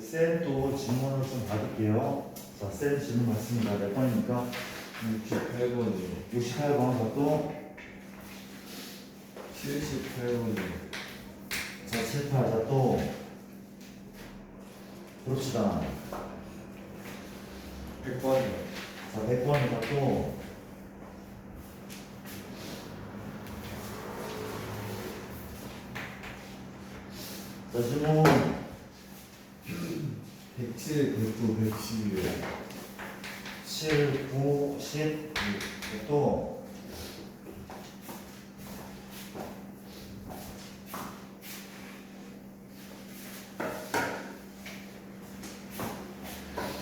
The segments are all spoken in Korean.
쌤또 질문을 좀 받을게요. 자, 쌤 질문 맞습니다. 몇 번입니까? 68번이요. 68번 것도 78번이요. 자, 7, 8. 자, 또 그럽시다. 100번이요. 자, 100번이다 또 자, 질문 107, 109, 110이요. 7, 9, 10. 또백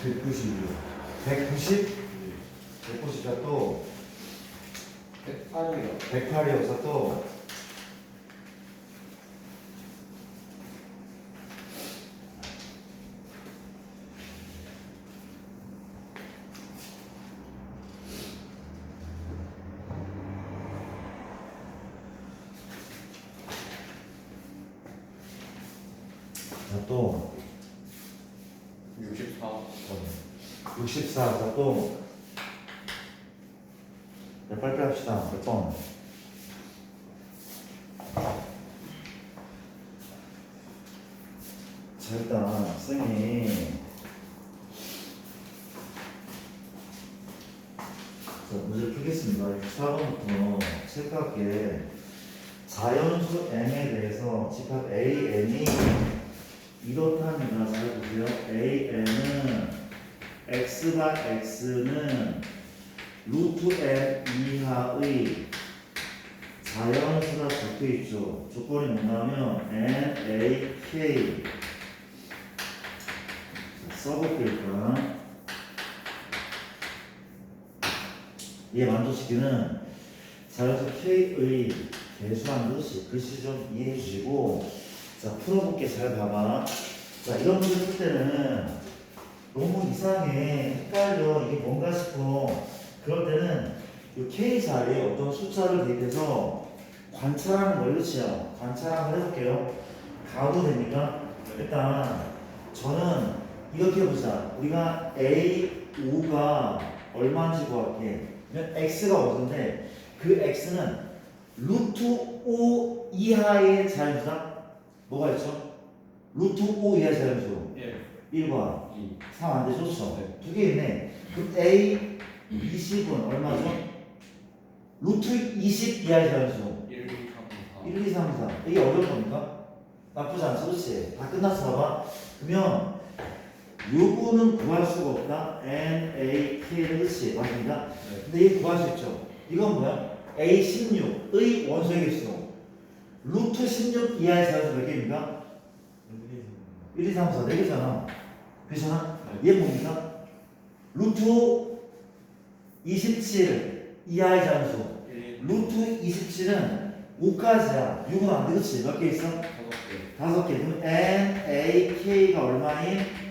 190이요. 190? 190자 또 108이요. 108이어서 또 자, 또 64. 64, 자, 또 자, 빨리빨리 합시다. 몇 번? 자, 일단 쌤이 자, 문제 풀겠습니다. 4번부터 체크할게 자연수 n에 대해서 집합 an이 이렇답니다. 잘 보세요. an은 x가 x는 루트 n 이하의 자연수가 적혀 있죠. 조건이 뭐냐면 n, a, k 자, 써볼게요. 일단 얘 만족시키는 자연수 k의 개수한 것이 글씨 좀 이해해 주시고 자 풀어볼게 잘 봐봐. 자 이런 문제 풀 때는 너무 이상해. 헷갈려. 이게 뭔가 싶어. 그럴 때는 이 K 자리에 어떤 숫자를 대입해서 관찰하는 거 이렇지요. 관찰 한번 해볼게요. 가도 됩니까? 일단 저는 이렇게 해보자. 우리가 A, 5가 얼마인지 구할게 X가 어딘데 그 X는 루트 5 이하의 자연수다 뭐가 있죠? 루트 5 이하의 자연수 1. 1과 2. 3안 돼, 좋죠? 네. 두개 있네. 그럼 A 20은 얼마죠? 루트 20 이하의 자연수. 1, 2, 3, 4. 1, 2, 3, 4. 이게 어려운 겁니까? 나쁘지 않죠, 그렇지? 다 끝났어, 봐봐. 그러면 요거는 구할 수가 없다. N, A, K는 그렇지? 맞습니다. 네. 근데 이거 구할 수 있죠. 이건 뭐야? A 16의 원소의 개수. 루트 16 이하의 자연수 몇 개입니까? 1, 2, 3, 4. 4개잖아. 그렇잖아? 얘 뭡니까? 루트 27 이하의 자연수. 1, 루트 27은 5까지야. 6은 안 돼, 그치? 몇 개 있어? 5개. 다섯 개. 그럼 N, A, K가 얼마인?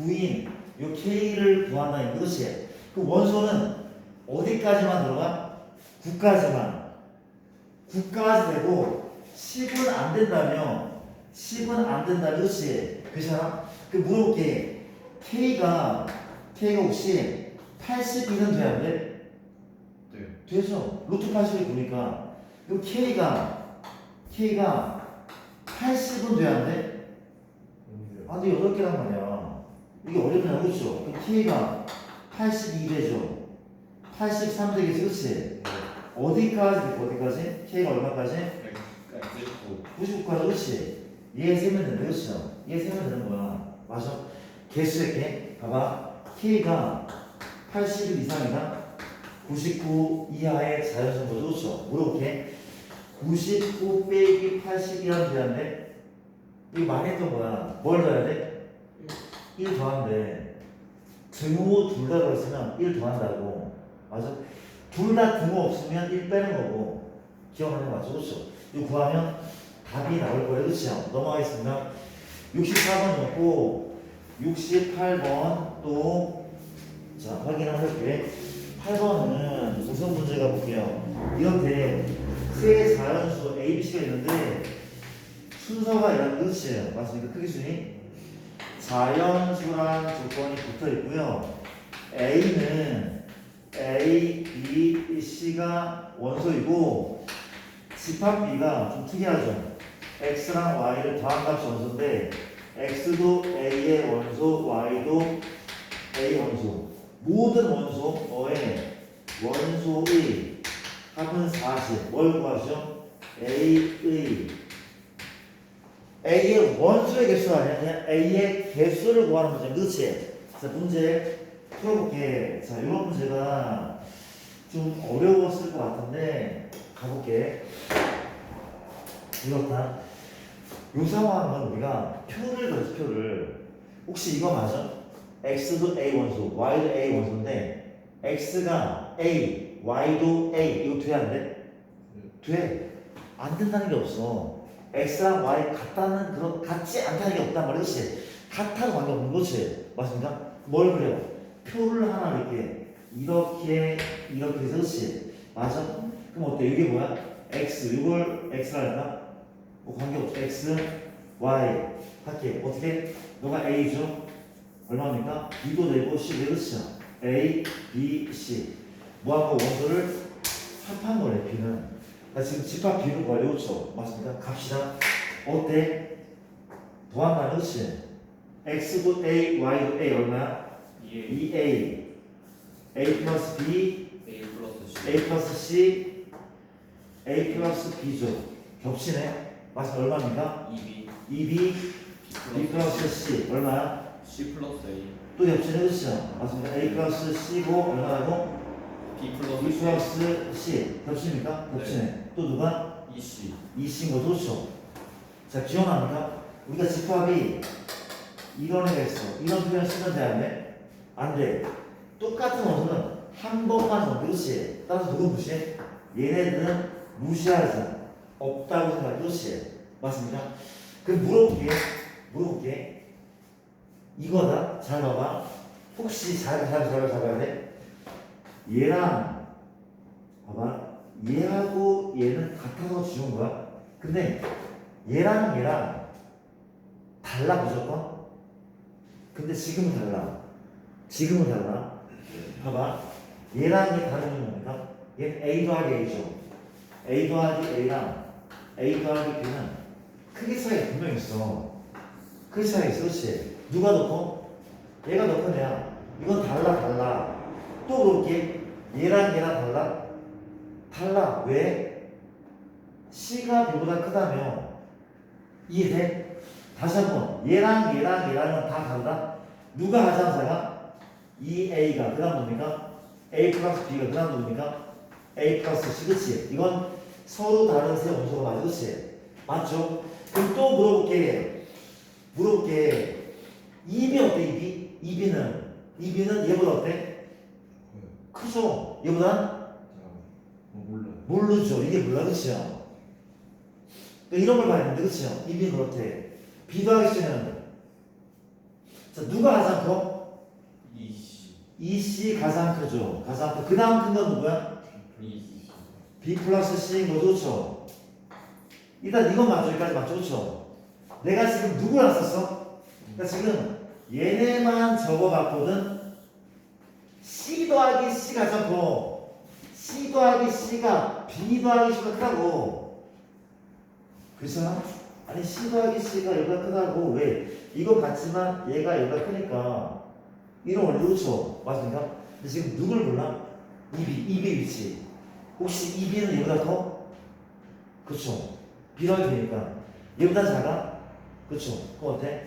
9인. 요 K를 구한다는 그렇지? 그 원소는 어디까지만 들어가? 9까지만. 9까지 되고 10은 안 된다며 10은 안 된다 그렇지? 그렇잖아? 그 물어볼게 K가 K가 혹시 82는 돼야 안 돼? 네. 되죠. 루트 80이 보니까 이 K가 K가 80은 돼야 안 돼? 안 돼, 8개란 말이야. 이게 어렵냐, 그렇죠? 그럼 K가 82 되죠. 83 되겠지, 그렇지? 어디까지 돼, 어디까지? K가 얼마까지? 100. 99까지, 그렇지? 얘 세면 된다, 그렇죠? 얘 세면 되는 거야. 맞아? 개수의 개. 봐봐. K가 81 이상이다? 99 이하의 자연수인 거죠, 그렇죠? 물어볼게. 99 빼기 80이라는 돼야돼 이거 많이 했던 거야. 뭘 더해야 돼? 1 더하면 돼. 등호 둘다 들었으면 1 더한다고. 맞아? 둘 다 등호 없으면 1 빼는 거고. 기억하는 거 맞죠? 그렇죠? 이거 구하면 답이 나올 거예요. 그렇죠? 넘어가겠습니다. 64번이었고 68번 또 자, 확인 한번 해볼게. 8번은 우선 문제 가볼게요. 이런데 세 자연수 A, B, C가 있는데 순서가 이런 그렇지 맞습니까? 크기 순위 자연수란 조건이 붙어 있고요. A는 A, B, C가 원소이고 집합 B가 좀 특이하죠. X랑 Y를 더한 값이 원소인데 X도 A의 원소, Y도 A 원소. 모든 원소의 원소의 합은 40. 뭘 구하죠? A의 A의 원소의 개수가 아니라 그냥 A의 개수를 구하는 문제. 그렇지? 자, 문제 풀어볼게. 자, 이런 문제가 좀 어려웠을 것 같은데 가볼게. 이렇다. 요 상황은 우리가 표를 넣지 표를. 혹시 이거 맞아? X도 A 원소, Y도 A 원소인데 X가 A, Y도 A 이거 돼야 안 돼? 돼. 안 된다는 게 없어. X랑 Y 같다는 그런 같지 않다는 게 없단 말이야. 그렇지? 같아도 관계 없는 거지. 맞습니까? 뭘 그래요? 표를 하나 이렇게 이렇게 이렇게 해서 그렇지? 맞아? 그럼 어때? 이게 뭐야? X 이걸 X라 할까? 뭐 관계 없어. X, Y 할게. 어떻게? 너가 A죠? 얼마입니까? B도 되고 C 되고 C죠? A, B, C 뭐하고 원소를 합한 거래 B는 나 지금 집합 구하려고 쳐 맞습니까? 갑시다 어때? 더한다 그렇지? X도 A, Y도 A 얼마야? 2A 2A A 플러스 B A 플러스 C A 플러스 C A 플러스 B죠 겹치네 맞습니까? 얼마입니까? 2B 2B B 플러스 C 얼마야? C 플러스 A 또 겹치네 그렇죠? 맞습니다 A 플러스 C고 얼마라고? B B 플러스 C 플러스 C 겹칩니까? 겹치네 또 누가? 2C 이 친구 좋죠. 자 기억납니까? 우리가 집합이 이런 애가 있어. 이런 표현 쓰면 돼, 안 돼? 안 돼. 똑같은 원소는 한 번만 더 그렇지. 따라서 누구 무시해? 얘네들은 무시하자. 없다고 생각해. 그렇지. 맞습니까? 그럼 물어볼게. 물어볼게. 이거다. 잘 봐봐. 혹시 잘, 잘, 잘, 잘 봐야 돼? 얘랑 봐봐. 얘하고 얘는 같아서 지운 거야. 근데 얘랑 얘랑 달라 무조건. 근데 지금은 달라. 지금은 달라. 봐봐. 얘랑 얘 다른 점이 뭡니까? 얘는 A 더하기 A죠. A 더하기 A랑 A 더하기 B는 크기 차이 분명 있어. 크기 차이 있어, 그렇지? 누가 넣고? 얘가 넣고 얘야. 이건 달라, 달라. 또 그렇게 얘랑 얘랑 달라? 달라. 왜? C가 B보다 크다며. 이해돼? 다시 한 번. 얘랑 얘랑 얘랑은 다 달라? 누가 가장자가? 2A가. 그 다음 뭡니까? A 플러스 B가. 그 다음 뭡니까? A 플러스 C. 그치? 이건 서로 다른 세 원소가 맞아. 그치? 맞죠? 그럼 또 물어볼게. 물어볼게. 2B 어때? 2B? 2B는? 2B는 얘보다 어때? 크죠? 얘보다? 모르죠. 이게 몰라, 그치요? 그러니까 이런 걸 봐야 되는데, 그치요? 이미 그렇대. 비도하기 C는 자, 누가 가장 커? 2C 이 C 가장 크죠. 가장 커. 그 다음 큰 건 누구야? 2C B 플러스 C인 거 좋죠? 일단 이건 맞죠? 여기까지 맞죠? 그쵸? 내가 지금 누구를 안 썼어? 나 지금 얘네만 적어봤거든? C 더하기 C 가장 커. C 더하기 C가 B 더하기 C가 크다고. 그렇잖아? 아니 C 더하기 C가 여기가 크다고. 왜? 이거 같지만 얘가 여기가 크니까. 이런 원리 그렇죠? 맞습니까? 근데 지금 누굴 몰라? 2B, 2B 위치. 혹시 2B는 얘보다 커? 그렇죠. B라고 되니까. 얘보다 작아? 그렇죠. 그거 어때?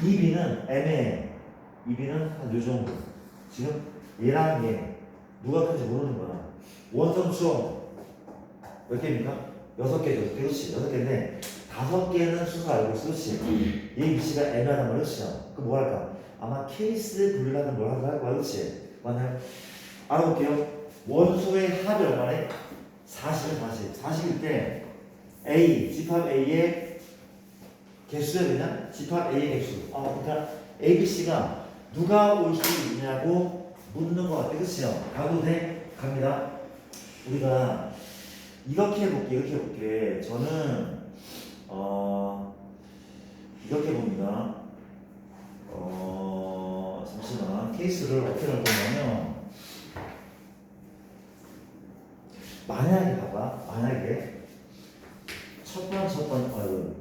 2B는 애매해. 2B는 한 요 정도. 지금 얘랑 얘 누가 큰지 모르는 거야. 원성추 몇 개입니까? 여섯 개죠. 그렇지. 여섯 개인데 다섯 개는 순서 알고 있어. 그렇지. 얘 위치가 애매하단 말이야. 그렇죠. 그럼 뭐 할까? 아마 케이스 분류라는 뭘 하자 할 거야. 그렇지. 맞나요? 알아볼게요. 원소의 합이 얼마래? 40은 40. 40일 때 A, 집합 A의 개수야 되냐? 집합 A의 개수. 아, 그러니까 A, B, C가 누가 올 수 있냐고 묻는 것 같아. 그치요? 가도 돼? 갑니다. 우리가 이렇게 해볼게, 이렇게 해볼게. 저는, 어, 이렇게 봅니다. 케이스를 어떻게 할 거냐면 만약에 봐봐 만약에 첫 번째 첫 번째 어,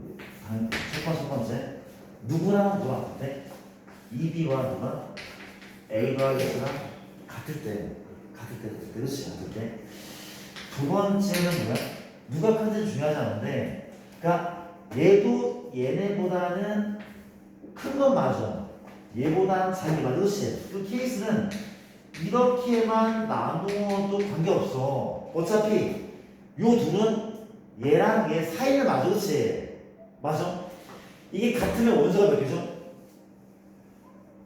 한- 첫 번째 첫 번째 누구랑 누가 때 EB와 누가 A와 X랑 같을 때 같을 때 그렇지 같을 때. 두 번째는 뭐야? 누가 큰지 중요하지 않은데 그러니까 얘도 얘네보다는 큰 건 맞아. 얘보다는 자기 맞아. 그렇지. 그 케이스는 이렇게만 나누어도 관계없어. 어차피 요 둘은 얘랑 얘 사이를 맞아. 그렇지. 맞아? 이게 같으면 원소가 몇 개죠?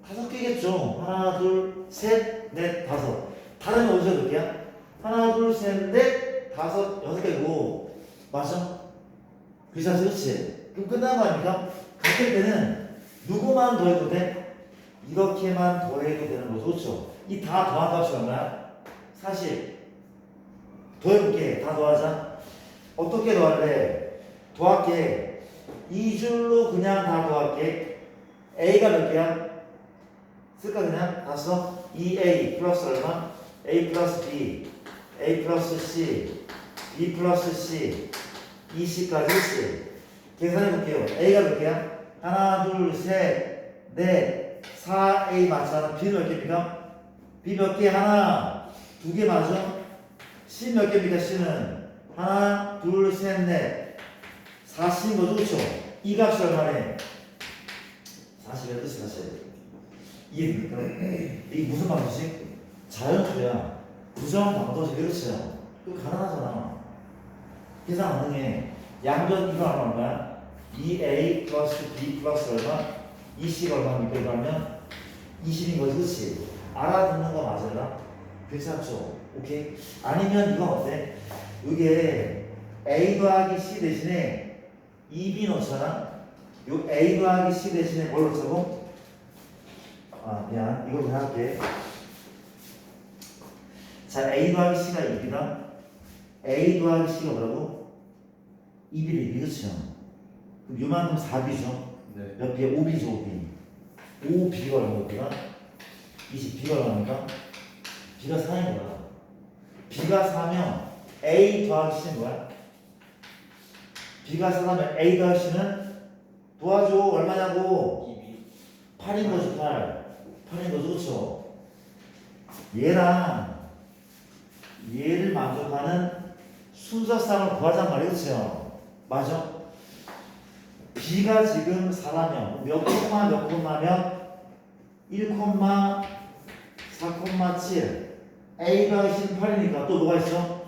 다섯 개겠죠. 하나 둘 셋 넷 다섯 다른 원소가 몇 개야? 하나 둘 셋 넷 다섯 여섯 개고 맞아? 그렇지 그렇지 그럼 끝난 거 아닙니까? 같을 때는 누구만 더해도 돼? 이렇게만 더해도 되는 거죠 그렇죠? 이 다 더한 값이 얼마야? 40 더해볼게 다 더하자 어떻게 더할래? 더할게 이 줄로 그냥 다 더할게 A가 몇 개야? 쓸까 그냥? 다 써? 2A 플러스 얼마? A 플러스 B A 플러스 C B 플러스 C 2C까지 C 계산해 볼게요 A가 몇 개야? 하나 둘 셋 넷 4A 맞잖아 B는 몇 개입니까? B 몇 개? 하나 두 개 맞아? C 몇 개입니까? C는 하나 둘 셋 넷 40인 거죠 그렇죠? 이 값이 얼마네? 40의 뜻 이 이해됩니까? 이게 무슨 방식? 자연수야 부정 방도식 그렇죠? 그거 가능하잖아 계산 안 능해 양변 이거 얼마야? 2a 플러스 b 플러스 얼마? 2c가 얼마입니까? 이거 하면 20인 거지 그렇지? 알아듣는 거 맞아요? 괜찮죠? 오케이? 아니면 이건 어때? 이게 a 더하기 c 대신에 2b 넣잖아? 요 a 더하기 c 대신에 뭘 넣자고? 아 미안 이걸 그냥 할게 자 a 더하기 c가 2b다 a 더하기 c가 뭐라고? 2b를 2b 그쵸? 그럼 요만큼 4b죠 네. 몇 비에 5b죠 5b 5b가 얼마입니까? 20b가 얼마입니까? b가 4인 거야 b가 4면 a 더하기 c는 뭐야? b가 4면 a 더하기 c는 도와줘 얼마냐고 이비 8인 거지 8 8인 거죠 그렇죠. 얘랑 얘를 만족하는 순서쌍을 구하잔 말이에요. 그렇죠? 맞아? B가 지금 4라면 몇 콤마 몇 콤마면 1 콤마 4 콤마 7 A가 18이니까 또 뭐가 있어?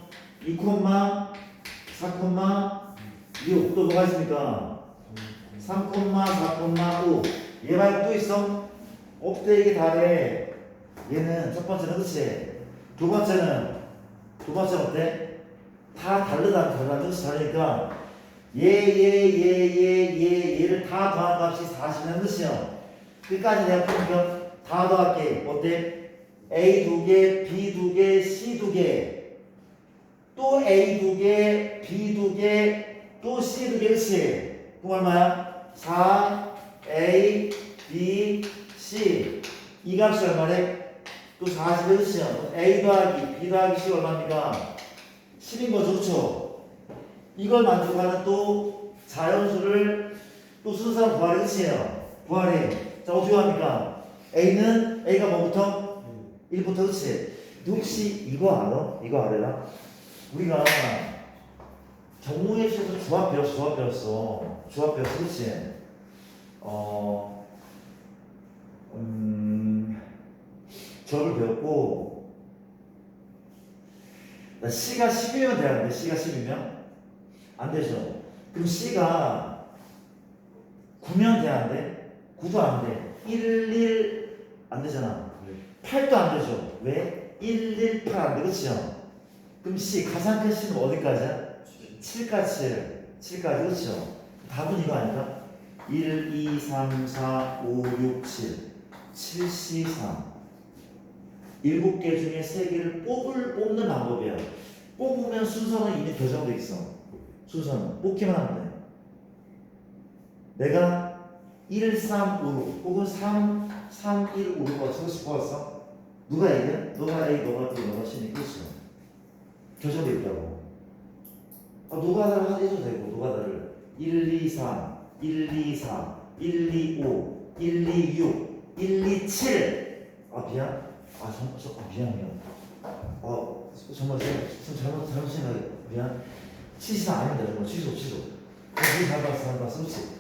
2 콤마 4 콤마 6또 뭐가 있습니까? 3, 4, 5. 얘 말고 또 있어? 이게 다래. 얘는 첫 번째는 그치? 두 번째는 두 번째는 어때? 다 다르다 다르다 뜻이 다르니까 얘 얘 얘 얘 얘 얘를 다 더한 값이 40이라는 뜻이야. 끝까지 내가 풀면 다 더할게. 어때? A 두 개, B 두 개, C 두 개. 또 A 두 개, B 두 개, 또 C 두 개, 그치? 그럼 얼마야? 4, A, B, C 이 값이 얼마래? 또 40의 뜻이야 A 더하기 B 더하기 C 얼마입니까? 10인 거죠 그쵸? 이걸 만족하는 또 자연수를 또 순서상 구하래 그치요? 구하래 자 어떻게 합니까? A는 A가 뭐부터? 1부터 그치? 너 혹시 이거 알아? 이거 알아라? 우리가 경우의 수에서 조합 배웠어, 조합 배웠어. 조합 배웠어, 그치? 어, 음, 조합을 배웠고, 나 C가 10이면 돼야 돼, C가 10이면? 안 되죠. 그럼 C가 9면 돼야 안 돼? 9도 안 돼. 1, 1, 안 되잖아. 네. 8도 안 되죠. 왜? 1, 1, 8 안 돼, 그치요? 그럼 C, 가장 큰 C는 어디까지야? 7가 7, 7까지 그렇죠? 답은 이거 아닐까? 1, 2, 3, 4, 5, 6, 7 7C 3 7개 중에 3개를 뽑을, 뽑는 방법이야 뽑으면 순서는 이미 결정돼 있어 순서는 뽑기만 하면 돼 내가 1, 3, 5 혹은 3, 3, 1, 5로 맞추고 싶어왔어? 누가 A야? 너가 A, 너가 B, 너가 C니 끝이야. 교정돼 있다고. 아, 노가다를 하- 해도 되고, 노가다를. 1, 2, 3, 1, 2, 4, 1, 2, 5, 1, 2, 6, 1, 2, 7. 아, 미안. 아, 정, 저, 아, 미안해요. 아, 정말 제가 좀 잘못, 잘못 생각해. 미안. 70 아닙니다, 정말. 취소, 취소. 아, 잘 봤어, 잘 봤어. 그렇지.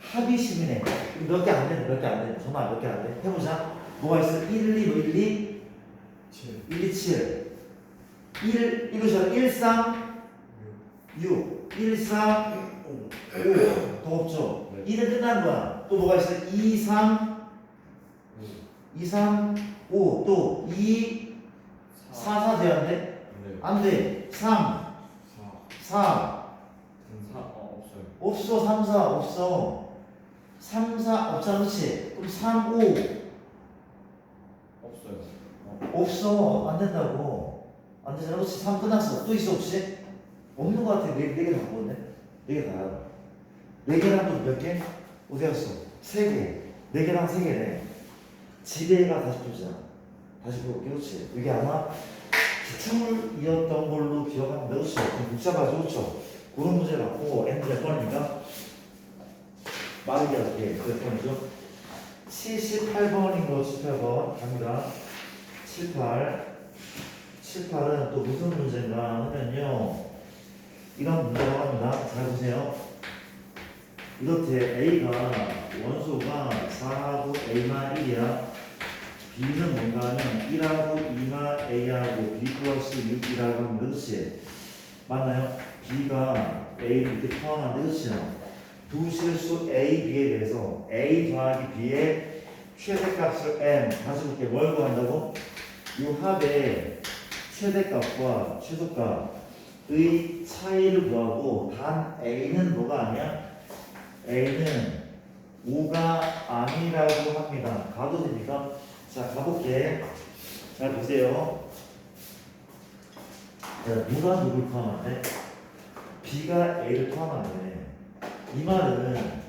합의 시민에 몇개 안 되네, 몇 개 안 되네. 정말 몇 개안 돼. 해보자. 뭐가 있어? 1, 2, 뭐 1, 2, 7 1, 2, 7. 1, 이거잖아. 1, 3, 6. 1, 3, 5. 더 없죠? 네. 1은 끝난 거야. 또 뭐가 있어? 2, 3, 2, 3, 5. 또 2, 4, 4 돼야 안 돼? 네 안 돼. 3, 4 4. 등사 어 없어요 없어. 3, 4 없어. 3, 4 없잖아. 그렇지? 그럼 3, 5. 없어요 어, 없어. 안 된다고. 안 되잖아. 그렇지? 3 끝났어. 또 있어 혹시? 없는 거 같아. 4, 네개 갖고 왔네. 4개 다야. 4개랑 또 몇 개? 어디 갔어? 3개. 4개랑 3개네. 보자. 다시 볼게. 그렇지? 이게 아마 기출이었던 걸로 기억하는데 그렇죠? 좀 복잡하죠? 그렇죠? 그런 문제 갖고 N 몇 번입니까? 빠르게 할게. 몇 번이죠? 78번인 거 78번 갑니다. 78 78은 또 무슨 문제인가 하면요 이런 문제라고 합니다 잘 보세요 이렇게 A가 원소가 4하고 A만 1이야 B는 뭔가 하면 1하고 2만 A하고 B 플러스 6이라고 하면 그렇지 맞나요? B가 A를 이렇게 포함하는데 그렇죠 두 실수 A, B에 대해서 A 더하기 B의 최대값을 M 다시 볼게 뭘 구한다고? 이 합의 최대값과 최소값의 차이를 구하고 단 A는 뭐가 아니야? A는 5가 아니라고 합니다. 가도 됩니까? 자 가볼게. 자 보세요. 자, 누가 누굴 포함한대? B가 A를 포함하네. 이 말은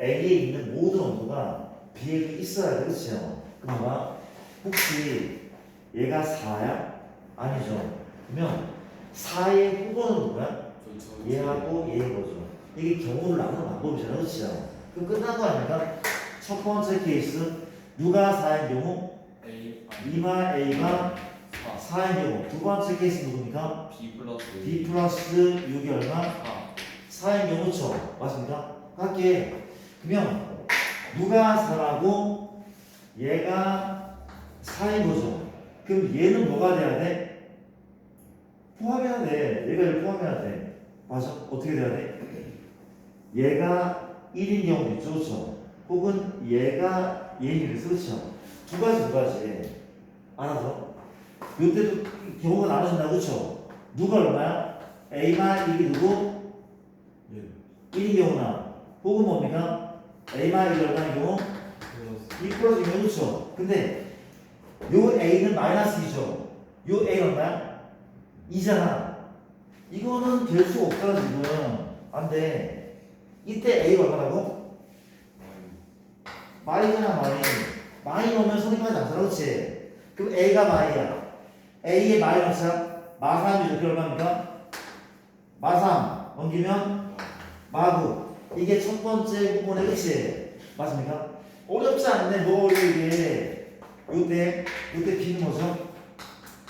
A에 있는 모든 온도가 B에도 있어야 돼, 그렇죠? 그럼 봐. 혹시 얘가 4야? 아니죠. 그러면 4의 후보는 누구야? 저, 저, 얘하고 얘인 거죠. 이게 경우를 나누는 방법이잖아, 그렇죠? 그럼 끝난 거 아닙니까? 첫 번째 케이스 누가 4인 경우? A 2마 A가 4 4인 경우. 두 번째 케이스 누굽니까? B 플러스 B 플러스 6이 얼마? 4 4인 경우 죠. 맞습니까? 할게. 그러면 누가 4라고 얘가 4인 거죠. 그럼 얘는 뭐가 돼야 돼? 포함해야 돼. 얘가 얘를 포함해야 돼. 맞아? 어떻게 돼야 돼? 얘가 1인 경우도 있죠. 그렇죠? 혹은 얘가 경우도 그렇죠? 두 가지 두 가지. 알아서. 이때도 경우가 나눠진다. 그렇죠? 누가 얼마야? A만 1이 누구? 예 1인 경우나 혹은 뭡니까? A만 1이 얼마인 경우? 플러스 2 플러스 2면 그렇죠. 근데 요 A는 마이너스 2죠. 요 A 얼마야? 2잖아. 이거는 될수 없다 지금. 안 돼. 이때 A가 얼마라고? 마이잖아 마이. 마이 넣으면 성립하지 않잖아. 그렇지? 그럼 A가 마이야. A의 마이너스야. 마3이 이렇게 얼마입니까? 마3 넘기면 마구 이게 첫 번째 부분의 그치 맞습니까? 어렵지 않네 뭐 어려 이게 요때 요때 B는 뭐죠?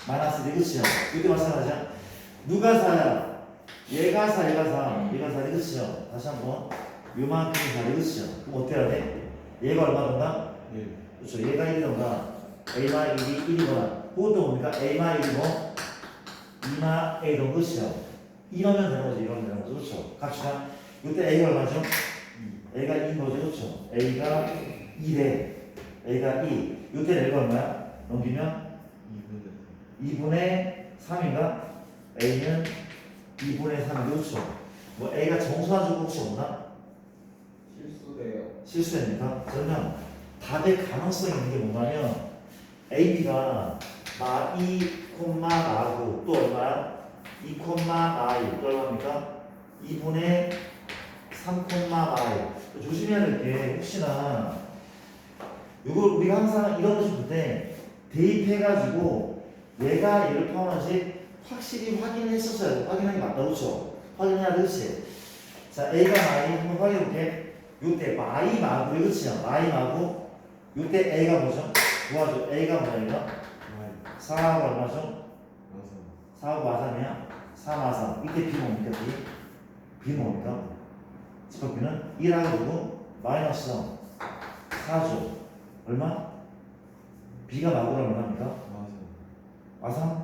마이너스 1 그치요? 요때 마찬가지야 누가 4야? 얘가 4 얘가 4 얘가 4 그치요? 다시 한번 요만큼이 4 그치요? 그럼 해야 돼? 얘가 얼마던가? 예 그렇죠 얘가 1이던가 A마 1이 1이거나 그것도 뭡니까? A마 1이고 2마 A도 그치요? 이러면 되는 거죠 이러면 되는 거죠 그렇죠? 갑시다 이때 A가 얼마죠? A가 2인 거죠, 그렇죠? A가 2래. A가 2. 이때 A가 얼마야? 넘기면 2분의 2분의 3인가? A는 2분의 3이 그렇죠? 뭐 A가 정수한 적 혹시 없나? 실수돼요 실수입니까? 그러면 답의 가능성이 있는 게 뭐냐면 A, B가 마 2, 마고 또 얼마야? 2, 마 1. 또 얼마입니까? 2분의 3, 마이 조심해야 될 게 혹시나 이걸 우리가 항상 이런 거줄때 대입해가지고 얘가 얘를 포함하는지 확실히 확인했었어야 돼. 확인하기 맞다 그렇죠? 확인해야 돼 그렇지? 자 A가 마이 한번 확인해 볼게. 요때 마이 마고 그렇지? 마이 마고 요때 A가 뭐죠? 도와줘. A가 뭐야 이거? 마이 4하고 얼마죠? 마삼 4하고 마삼이야? 4 마삼. 이때 B 뭡니까 B? B 뭡니까? 집합비는 1하고 누구? 마이너스 4죠. 얼마? B가 마고랑 얼마입니까? 마삼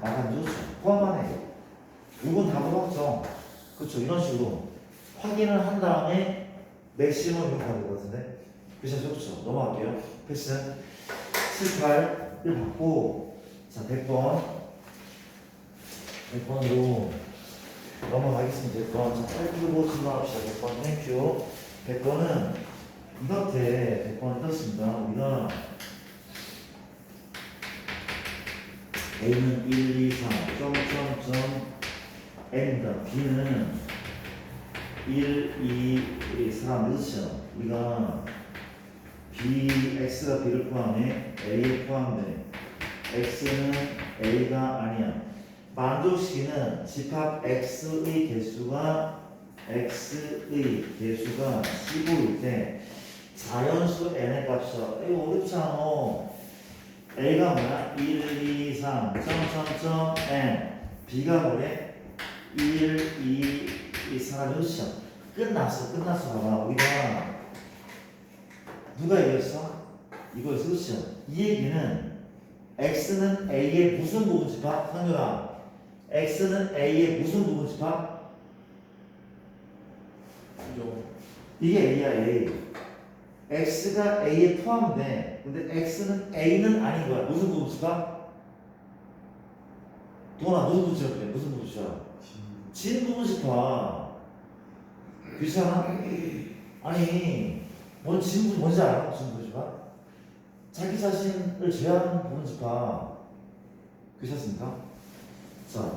마삼? 좋죠. 포함하네. 이건 답으로 확정. 그렇죠. 이런 식으로 확인을 한 다음에 맥시멈 이렇게 하는 것 같은데. 패션 좋죠. 넘어갈게요. 패션 7, 8을 받고 자 100번 100번으로 넘어가겠습니다. 100번 자 빨리고 질문합시다. 100번 땡큐 100번은 이렇게 100번 떴습니다. 우리가 A는 1, 2, 3, 점점점 N입니다. B는 1, 2, 3, 그렇죠? 우리가 B, X가 B를 포함해 A에 포함돼 X는 A가 아니야. 만족시키는 집합 X의 개수가 X의 개수가 15일 때 자연수 N의 값이야. 이거 어렵잖아. A가 뭐야? 1, 2, 3, 점점점 N B가 뭐래? 1, 2, 2, 3, 6점 끝났어 끝났어 봐봐 우리가 누가 얘기했어? 이거였어 그렇죠? 이 얘기는 X는 A의 무슨 부분 집합? 상유라 X는 A의 무슨 부분 집합? 영 이게 A야 A X가 A에 포함돼 근데 X는 A는 아닌 거야 무슨 부분 집합? 도나 무슨 부분 집합이야? 무슨 부분 집합? 진 부분 집합 귀찮아? 아니 뭔 진부 뭔지 알아? 무슨 부분 집합? 자기 자신을 제외하는 부분 집합 괜찮습니까? 자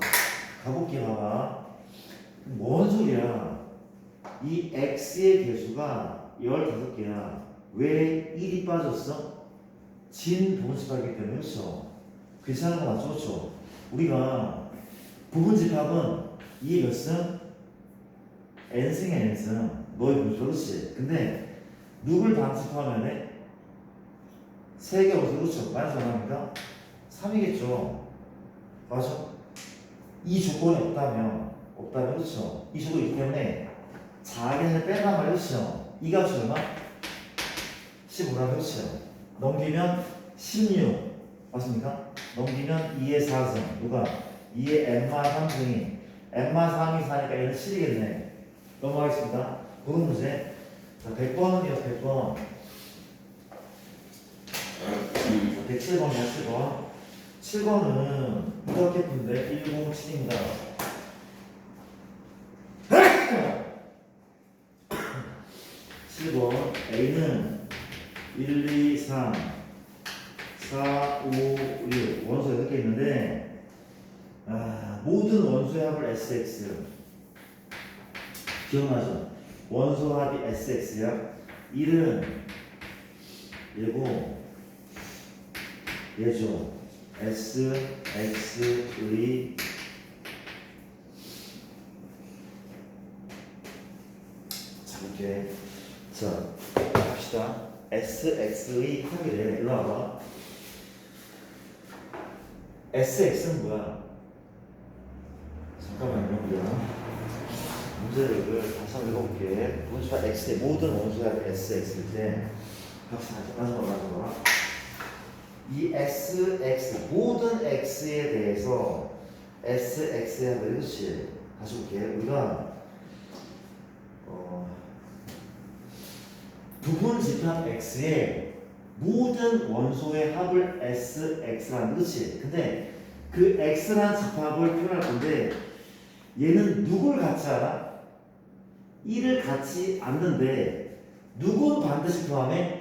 가볼게 봐봐 뭔 소리야 이 x의 개수가 15개야 왜 1이 빠졌어? 진 부분 집합이기 때문에 그렇죠? 괜찮은 거 맞죠? 그렇죠? 우리가 부분 집합은 승? n승이야 n승 너희 분수 그렇지? 근데 누굴 반집하면 해? 3개 어디서 그렇죠? 마이너스 얼마입니까? 3이겠죠 맞아? 이 조건이 없다면 없다면 그렇죠? 이 조건이 있기 때문에 자기는 뺀단 말이죠 이 값이 얼마? 15라고 그렇죠? 넘기면 16 맞습니까? 넘기면 2의 4승 누가? 2의 n마 3승이 n마 3이 4니까 얘는 7이겠네. 넘어가겠습니다. 그런 문제. 자 100번은요 100번. 107번 107번. 7번은 이렇게 푼데 107입니다. 7번. A는 1, 2, 3, 4, 5, 6 원소가 이렇게 있는데 아, 모든 원소의 합을 SX 기억나죠? 원소 합이 SX야 1은 얘고 얘죠? S, X의 자 이렇게. 자 갑시다. SX의 합이래 일로 와봐. SX는 뭐야? 잠깐만요 우리가 문제를 다시 한번 읽어볼게. 원수가 X의 모든 원수가 SX일 때 같이 마지막 마지막 이 SX 모든 X에 대해서 SX의 합을 그렇지. 다시 볼게. 우리가 어, 부분 집합 X의 모든 원소의 합을 SX라는 그렇지 근데 그 X라는 집합을 표현할 건데 얘는 누굴 같이 알아? 1을 같이 않는데 누군 반드시 포함해?